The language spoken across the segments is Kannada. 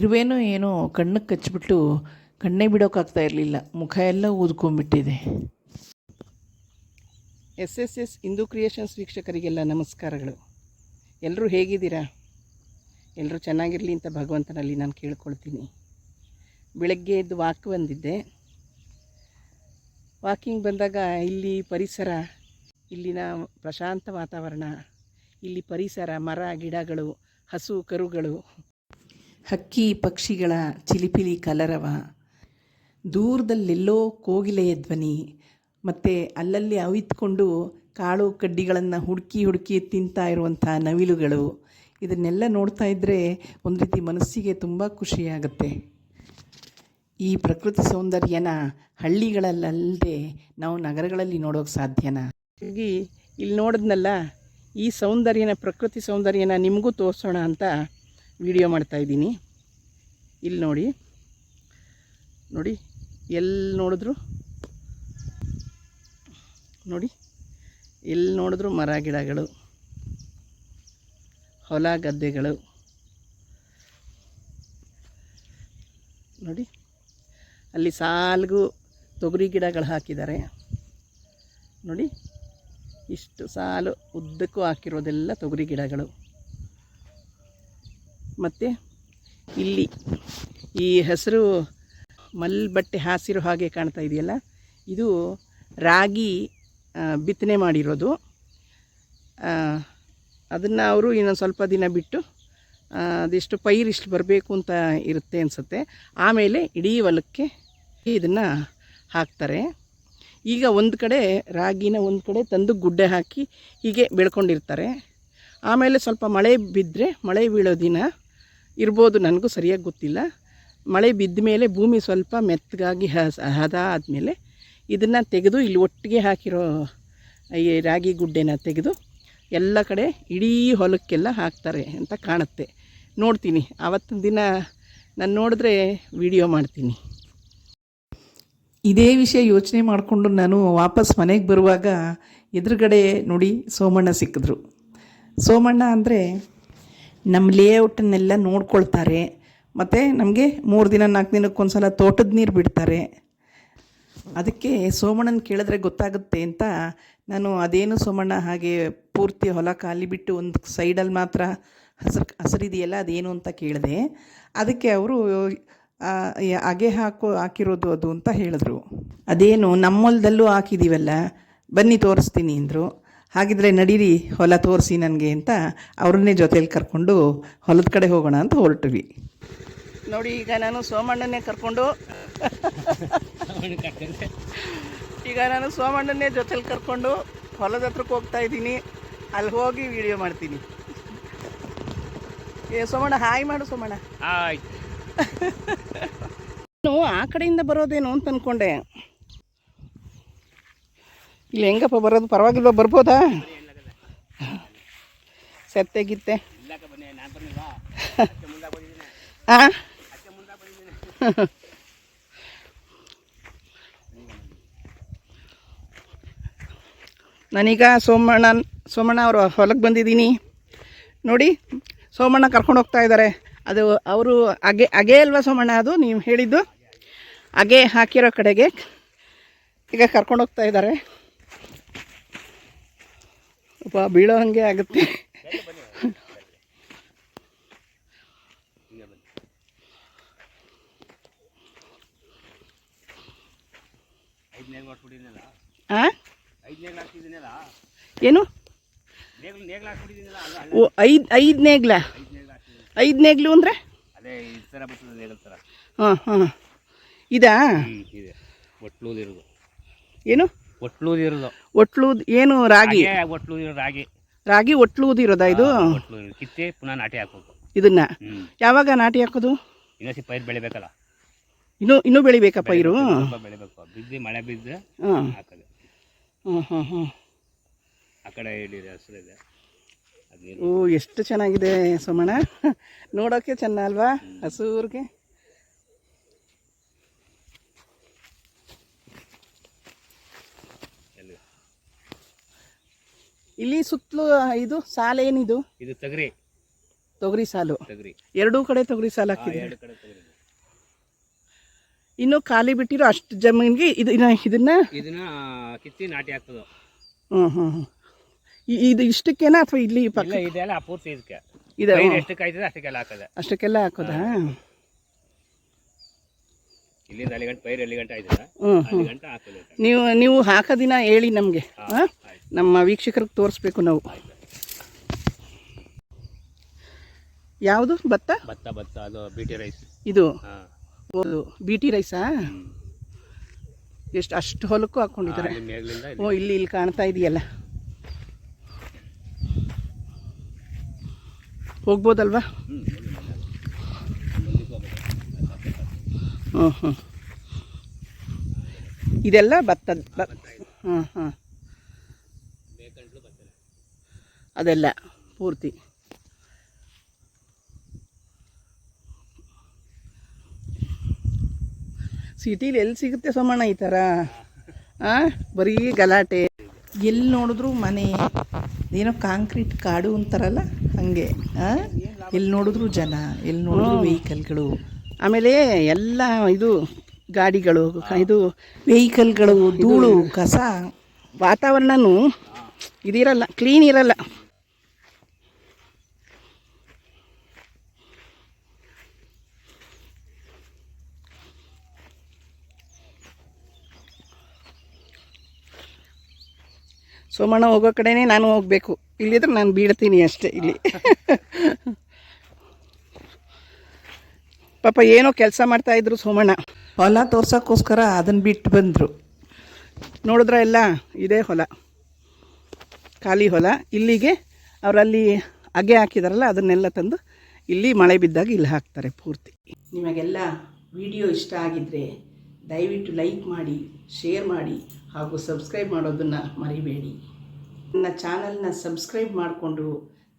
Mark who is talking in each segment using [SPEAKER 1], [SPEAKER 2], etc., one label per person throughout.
[SPEAKER 1] ಇರುವೇನೋ ಏನೋ ಕಣ್ಣಕ್ಕೆ ಕಚ್ಚಿಬಿಟ್ಟು ಕಣ್ಣೇ ಬಿಡೋಕ್ಕಾಗ್ತಾ ಇರಲಿಲ್ಲ. ಮುಖ ಎಲ್ಲ ಊದ್ಕೊಂಡ್ಬಿಟ್ಟಿದೆ. S S S Hindu creations ವೀಕ್ಷಕರಿಗೆಲ್ಲ ನಮಸ್ಕಾರಗಳು. ಎಲ್ಲರೂ ಹೇಗಿದ್ದೀರಾ? ಎಲ್ಲರೂ ಚೆನ್ನಾಗಿರಲಿ ಅಂತ ಭಗವಂತನಲ್ಲಿ ನಾನು ಕೇಳ್ಕೊಳ್ತೀನಿ. ಬೆಳಗ್ಗೆ ಎದ್ದು ವಾಕ್ ಬಂದಿದ್ದೆ. ವಾಕಿಂಗ್ ಬಂದಾಗ ಇಲ್ಲಿ ಪರಿಸರ, ಇಲ್ಲಿನ ಪ್ರಶಾಂತ ವಾತಾವರಣ, ಇಲ್ಲಿ ಪರಿಸರ, ಮರ, ಗಿಡಗಳು, ಹಸು, ಕರುಗಳು ಹಕ್ಕಿ ಪಕ್ಷಿಗಳ ಚಿಲಿಪಿಲಿ ಕಲರವ. ದೂರದಲ್ಲೆಲ್ಲೋ ಕೋಗಿಲೆಯ ಧ್ವನಿ. ಮತ್ತು ಅಲ್ಲಲ್ಲಿ ಅವಿತ್ಕೊಂಡು ಕಾಳು ಕಡ್ಡಿಗಳನ್ನು ಹುಡುಕಿ ಹುಡುಕಿ ತಿಂತಾ ಇರುವಂಥ ನವಿಲುಗಳು. ಇದನ್ನೆಲ್ಲ ನೋಡ್ತಾ ಇದ್ದರೆ ಒಂದು ರೀತಿ ಮನಸ್ಸಿಗೆ ತುಂಬ ಖುಷಿಯಾಗುತ್ತೆ. ಈ ಪ್ರಕೃತಿ ಸೌಂದರ್ಯನ ಹಳ್ಳಿಗಳಲ್ಲದೆ ನಾವು ನಗರಗಳಲ್ಲಿ ನೋಡೋಕೆ ಸಾಧ್ಯನಾ? ಹಾಗಾಗಿ ಇಲ್ಲಿ ನೋಡಿದ್ನಲ್ಲ, ಈ ಸೌಂದರ್ಯನ ಪ್ರಕೃತಿ ಸೌಂದರ್ಯನ ನಿಮಗೂ ತೋರಿಸೋಣ ಅಂತ ವಿಡಿಯೋ ಮಾಡ್ತಾಯಿದ್ದೀನಿ ಇಲ್ಲಿ ನೋಡಿ. ನೋಡಿ, ಎಲ್ಲಿ ನೋಡಿದ್ರು? ನೋಡಿ, ಎಲ್ಲಿ ನೋಡಿದ್ರು ಮರ ಗಿಡಗಳು, ಹೊಲ ಗದ್ದೆಗಳು. ನೋಡಿ, ಅಲ್ಲಿ ಸಾಲುಗೂ ತೊಗರಿ ಗಿಡಗಳು ಹಾಕಿದ್ದಾರೆ. ನೋಡಿ, ಇಷ್ಟು ಸಾಲು ಉದ್ದಕ್ಕೂ ಹಾಕಿರೋದೆಲ್ಲ ತೊಗರಿ ಗಿಡಗಳು. ಮತ್ತು ಇಲ್ಲಿ ಈ ಹೆಸರು ಮಲ್ಬಟ್ಟೆ ಹಾಸಿರೋ ಹಾಗೆ ಕಾಣ್ತಾ ಇದೆಯಲ್ಲ? ಇದು ರಾಗಿ ಬಿತ್ತನೆ ಮಾಡಿರೋದು. ಅದನ್ನು ಅವರು ಇನ್ನೊಂದು ಸ್ವಲ್ಪ ದಿನ ಬಿಟ್ಟು ಅದೆಷ್ಟು ಪೈರು ಇಷ್ಟು ಬರಬೇಕು ಅಂತ ಇರುತ್ತೆ ಅನಿಸುತ್ತೆ. ಆಮೇಲೆ ಇಡೀ ಹೊಲಕ್ಕೆ ಇದನ್ನು ಹಾಕ್ತಾರೆ. ಈಗ ಒಂದು ಕಡೆ ರಾಗಿನ ಒಂದು ಕಡೆ ತಂದು ಗುಡ್ಡೆ ಹಾಕಿ ಹೀಗೆ ಬೆಳ್ಕೊಂಡಿರ್ತಾರೆ. ಆಮೇಲೆ ಸ್ವಲ್ಪ ಮಳೆ ಬಿದ್ದರೆ ಮಳೆ ಬೀಳೋ ದಿನ ಇರ್ಬೋದು, ನನಗೂ ಸರಿಯಾಗಿ ಗೊತ್ತಿಲ್ಲ. ಮಳೆ ಬಿದ್ದ ಮೇಲೆ ಭೂಮಿ ಸ್ವಲ್ಪ ಮೆತ್ತಗಾಗಿ ಹಸ ಹದ ಆದಮೇಲೆ ಇದನ್ನು ತೆಗೆದು ಇಲ್ಲಿ ಒಟ್ಟಿಗೆ ಹಾಕಿರೋ ಈ ರಾಗಿ ಗುಡ್ಡೆನ ತೆಗೆದು ಎಲ್ಲ ಕಡೆ ಇಡೀ ಹೊಲಕ್ಕೆಲ್ಲ ಹಾಕ್ತಾರೆ ಅಂತ ಕಾಣುತ್ತೆ. ನೋಡ್ತೀನಿ. ಆವತ್ತಿನ ದಿನ ನಾನು ನೋಡಿದ್ರೆ ವಿಡಿಯೋ ಮಾಡ್ತೀನಿ. ಇದೇ ವಿಷಯ ಯೋಚನೆ ಮಾಡಿಕೊಂಡು ನಾನು ವಾಪಸ್ ಮನೆಗೆ ಬರುವಾಗ ಎದುರುಗಡೆ ನೋಡಿ ಸೋಮಣ್ಣ ಸಿಕ್ಕಿದ್ರು. ಸೋಮಣ್ಣ ಅಂದರೆ ನಮ್ಮ ಲೇಔಟನ್ನೆಲ್ಲ ನೋಡ್ಕೊಳ್ತಾರೆ. ಮತ್ತು ನಮಗೆ ಮೂರು ದಿನ, ನಾಲ್ಕು ದಿನಕ್ಕೊಂದ್ಸಲ ತೋಟದ ನೀರು ಬಿಡ್ತಾರೆ. ಅದಕ್ಕೆ ಸೋಮಣ್ಣನ ಕೇಳಿದ್ರೆ ಗೊತ್ತಾಗುತ್ತೆ ಅಂತ ನಾನು ಅದೇನು ಸೋಮಣ್ಣ ಹಾಗೆ ಪೂರ್ತಿ ಹೊಲ ಖಾಲಿ ಬಿಟ್ಟು ಒಂದು ಸೈಡಲ್ಲಿ ಮಾತ್ರ ಹಸಿರು, ಹಸಿರಿದೆಯಲ್ಲ ಅದೇನು ಅಂತ ಕೇಳಿದೆ. ಅದಕ್ಕೆ ಅವರು ಅಗೆ ಹಾಕೋ, ಹಾಕಿರೋದು ಅದು ಅಂತ ಹೇಳಿದ್ರು. ಅದೇನು ನಮ್ಮೊಲ್ದಲ್ಲೂ ಹಾಕಿದ್ದೀವಲ್ಲ ಬನ್ನಿ ತೋರಿಸ್ತೀನಿ ಅಂದರು. ಹಾಗಿದ್ರೆ ನಡೀರಿ ಹೊಲ ತೋರಿಸಿ ನನಗೆ ಅಂತ ಅವ್ರನ್ನೇ ಜೊತೆಯಲ್ಲಿ ಕರ್ಕೊಂಡು ಹೊಲದ ಕಡೆ ಹೋಗೋಣ ಅಂತ ಹೊರಟ್ವಿ. ನೋಡಿ ಈಗ ನಾನು ಸೋಮಣ್ಣನೇ ಕರ್ಕೊಂಡು ಈಗ ನಾನು ಸೋಮಣ್ಣನೇ ಜೊತೆಲಿ ಕರ್ಕೊಂಡು ಹೊಲದ ಹತ್ರಕ್ಕೆ ಹೋಗ್ತಾ ಇದ್ದೀನಿ. ಅಲ್ಲಿ ಹೋಗಿ ವಿಡಿಯೋ ಮಾಡ್ತೀನಿ. ಏ ಸೋಮಣ್ಣ ಹಾಯ್ ಮಾಡು ಸೋಮಣ್ಣ.
[SPEAKER 2] ಹಾಯ್.
[SPEAKER 1] ನಾನು ಆ ಕಡೆಯಿಂದ ಬರೋದೇನು ಅಂತ ಅಂದ್ಕೊಂಡೆ ಇಲ್ಲಿ ಹೆಂಗಪ್ಪ ಬರೋದು? ಪರವಾಗಿಲ್ವ? ಬರ್ಬೋದಾ? ಸತ್ತೆ ಗಿತ್ತೆ.
[SPEAKER 2] ಬಂದಿದ್ದೀನಿ
[SPEAKER 1] ನಾನೀಗ ಸೋಮಣ್ಣ ಸೋಮಣ್ಣ ಅವರು ಹೊಲಕ್ಕೆ ಬಂದಿದ್ದೀನಿ. ನೋಡಿ, ಸೋಮಣ್ಣ ಕರ್ಕೊಂಡು ಹೋಗ್ತಾ ಇದ್ದಾರೆ. ಅದು ಅವರು ಅಗೆ ಅಗೆ ಅಲ್ವಾ ಸೋಮಣ್ಣ ಅದು? ನೀವು ಹೇಳಿದ್ದು? ಅಗೆ ಹಾಕಿರೋ ಕಡೆಗೆ ಈಗ ಕರ್ಕೊಂಡು ಹೋಗ್ತಾ ಇದ್ದಾರೆ. ಅಪ್ಪ ಬೀಳೋ ಹಾಗೆ ಆಗುತ್ತೆ. ಏನು? ಓ ಐದು ಐದು ನೇಗ್ಲ.
[SPEAKER 2] ಐದು ನೇಗ್ಲು
[SPEAKER 1] ಅಂದರೆ? ಹಾಂ ಹಾಂ. ಇದಾ? ಏನು?
[SPEAKER 2] ಒಟ್ಲೂದಿರೋದು
[SPEAKER 1] ಒಟ್ಲೂದ್ ಏನು ರಾಗಿ?
[SPEAKER 2] ಒಟ್ಲೂದಿರೋ ರಾಗಿ.
[SPEAKER 1] ರಾಗಿ ಒಟ್ಲೂದಿರೋದಾ ಇದು?
[SPEAKER 2] ಕಿತ್ತೆ ಪುನಃ ನಾಟಿ ಹಾಕೋದು
[SPEAKER 1] ಇದನ್ನ? ಯಾವಾಗ ನಾಟಿ ಹಾಕೋದು?
[SPEAKER 2] ಇನ್ನೊಸಿ ಪೈರು ಬೆಳಿಬೇಕಲ್ಲ.
[SPEAKER 1] ಇನ್ನು ಇನ್ನೂ ಬೆಳಿಬೇಕಾ
[SPEAKER 2] ಪೈರು ಬೆಳಿಬೇಕು. ಬಿದ್ದು ಮಳೆ ಬಿದ್ದು ಹಾಕೋದು.
[SPEAKER 1] ಹಾಂ ಹಾಂ ಹಾಂ
[SPEAKER 2] ಆ ಕಡೆ ಹೇಳಿರಿ ಹಸಿರಿದೆ ಅದು
[SPEAKER 1] ಓ ಎಷ್ಟು ಚೆನ್ನಾಗಿದೆ ಸೋಮಣ್ಣ. ನೋಡೋಕ್ಕೆ ಚೆನ್ನ ಅಲ್ವಾ? ಹಸೂರ್ಗೆ? ಇಲ್ಲಿ ಸುತ್ತಲೂ ಇದು ಸಾಲ ಏನಿದು?
[SPEAKER 2] ಇದು ತೊಗರಿ.
[SPEAKER 1] ತೊಗರಿ ಸಾಲು.
[SPEAKER 2] ತೊಗರಿ.
[SPEAKER 1] ಎರಡೂ ಕಡೆ ತೊಗರಿ ಸಾಲು
[SPEAKER 2] ಹಾಕಿದೆ
[SPEAKER 1] ಹಾಕಿದ್ದೀರಿ?
[SPEAKER 2] ಎರಡು ಕಡೆ ತೊಗರಿ
[SPEAKER 1] ಇನ್ನು ಖಾಲಿ ಬಿಟ್ಟಿರೋ ಅಷ್ಟು ಜಮೀನಿಗೆ ಇದು ಇದನ್ನ- ಇದನ್ನ?
[SPEAKER 2] ಇದನ್ನ ಕಿತ್ತಿ ನಾಟಿ ಹಾಕ್ತದ
[SPEAKER 1] ಹ್ಞೂ ಹ್ಞೂ ಇದು ಇಷ್ಟಕ್ಕೇನಾ ಅಥವಾ ಇಲ್ಲಿ ಪಕ್ಕ
[SPEAKER 2] ಇಲ್ಲ ಇದೆಲ್ಲ ಪೂರ್ತಿ ಇದಕ್ಕೆ.
[SPEAKER 1] ಇದೆ
[SPEAKER 2] ಎಷ್ಟು ಎಷ್ಟಕ್ಕೆ ಆಯ್ತದೆ ಅಷ್ಟಕ್ಕೆಲ್ಲ ಹಾಕೋದ.
[SPEAKER 1] ಅಷ್ಟಕ್ಕೆಲ್ಲ ಹಾಕೋದಾ?
[SPEAKER 2] ಇಲ್ಲಿಂದ ಅಲ್ಲಿ ಗಂಟೆ ಪೈರು ಎಲ್ಲಿ ಗಂಟೆ ಆಯ್ತದ
[SPEAKER 1] ಹ್ಞೂ
[SPEAKER 2] ಅಲ್ಲಿ ಗಂಟೆ ಹಾಕೋದು
[SPEAKER 1] ನೀವು ನೀವು ಹಾಕೋ ದಿನ ಹೇಳಿ ನಮಗೆ ನಮ್ಮ ವೀಕ್ಷಕರಿಗೆ ತೋರಿಸ್ಬೇಕು ನಾವು. ಯಾವುದು? ಭತ್ತ?
[SPEAKER 2] ಭತ್ತ ಭತ್ತ ಅದು ಬಿಟಿ ರೈಸ್.
[SPEAKER 1] ಇದು?
[SPEAKER 2] ಹಾಂ.
[SPEAKER 1] ಬಿ ಟಿ ರೈಸಾ? ಎಷ್ಟು ಅಷ್ಟು ಹೊಲಕ್ಕೂ ಹಾಕ್ಕೊಂಡಿದ್ದಾರೆ.
[SPEAKER 2] ಅಲ್ಲಿ ಮೇಲಿಂದ ಇಲ್ಲಿ.
[SPEAKER 1] ಓ ಇಲ್ಲಿ ಇಲ್ಲಿ ಕಾಣ್ತಾ ಇದೆಯಲ್ಲ. ಹೋಗ್ಬೋದಲ್ವಾ?
[SPEAKER 2] ಹ್ಮ್,
[SPEAKER 1] ಹ್ಞೂ ಹ್ಞೂ ಇದೆಲ್ಲ ಭತ್ತದ ಹ್ಞೂ ಹಾಂ ಅದೆಲ್ಲ ಪೂರ್ತಿ. ಸಿಟೀಲಿ ಎಲ್ಲಿ ಸಿಗುತ್ತೆ ಸೋಮಣ್ಣ ಈ ಥರ? ಆ ಬರೀ ಗಲಾಟೆ. ಎಲ್ಲಿ ನೋಡಿದ್ರು ಮನೆ ಏನೋ ಕಾಂಕ್ರೀಟ್ ಕಾಡು ಅಂತಾರಲ್ಲ ಹಾಗೆ ಎಲ್ಲಿ ನೋಡಿದ್ರು ಜನ ಎಲ್ಲಿ ನೋಡಿದ್ರು ವೆಹಿಕಲ್ಗಳು ಆಮೇಲೆ ಎಲ್ಲ ಇದು ಗಾಡಿಗಳು ಇದು ವೆಹಿಕಲ್ಗಳು ಧೂಳು ಕಸ ವಾತಾವರಣನೂ ಇದಿರಲ್ಲ ಕ್ಲೀನ್ ಇರಲ್ಲ. ಸೋಮಣ್ಣ ಹೋಗೋ ಕಡೆನೇ ನಾನು ಹೋಗಬೇಕು. ಇಲ್ಲಿದ್ರೆ ನಾನು ಬೀಳ್ತೀನಿ ಅಷ್ಟೇ ಇಲ್ಲಿ. ಪಾಪ ಏನೋ ಕೆಲಸ ಮಾಡ್ತಾ ಇದ್ರು ಸೋಮಣ್ಣ. ಹೊಲ ತೋರ್ಸೋಕ್ಕೋಸ್ಕರ ಅದನ್ನು ಬಿಟ್ಟು ಬಂದರು. ನೋಡಿದ್ರ ಎಲ್ಲ? ಇದೇ ಹೊಲ. ಖಾಲಿ ಹೊಲ. ಇಲ್ಲಿಗೆ ಅವರಲ್ಲಿ ಅಗೆ ಹಾಕಿದಾರಲ್ಲ ಅದನ್ನೆಲ್ಲ ತಂದು ಇಲ್ಲಿ ಮಳೆ ಬಿದ್ದಾಗ ಇಲ್ಲಿ ಹಾಕ್ತಾರೆ ಪೂರ್ತಿ. ನಿಮಗೆಲ್ಲ ವಿಡಿಯೋ ಇಷ್ಟ ಆಗಿದ್ದರೆ ದಯವಿಟ್ಟು ಲೈಕ್ ಮಾಡಿ ಶೇರ್ ಮಾಡಿ ಹಾಗೂ ಸಬ್ಸ್ಕ್ರೈಬ್ ಮಾಡೋದನ್ನು ಮರಿಬೇಡಿ. ನನ್ನ ಚಾನಲ್ನ ಸಬ್ಸ್ಕ್ರೈಬ್ ಮಾಡಿಕೊಂಡು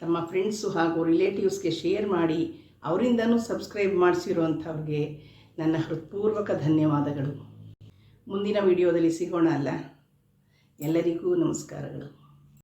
[SPEAKER 1] ತಮ್ಮ ಫ್ರೆಂಡ್ಸು ಹಾಗೂ ರಿಲೇಟಿವ್ಸ್ಗೆ ಶೇರ್ ಮಾಡಿ ಅವರಿಂದನೂ ಸಬ್ಸ್ಕ್ರೈಬ್ ಮಾಡಿಸಿರುವಂಥವ್ರಿಗೆ ನನ್ನ ಹೃತ್ಪೂರ್ವಕ ಧನ್ಯವಾದಗಳು. ಮುಂದಿನ ವಿಡಿಯೋದಲ್ಲಿ ಸಿಗೋಣ ಅಲ್ಲ? ಎಲ್ಲರಿಗೂ ನಮಸ್ಕಾರಗಳು.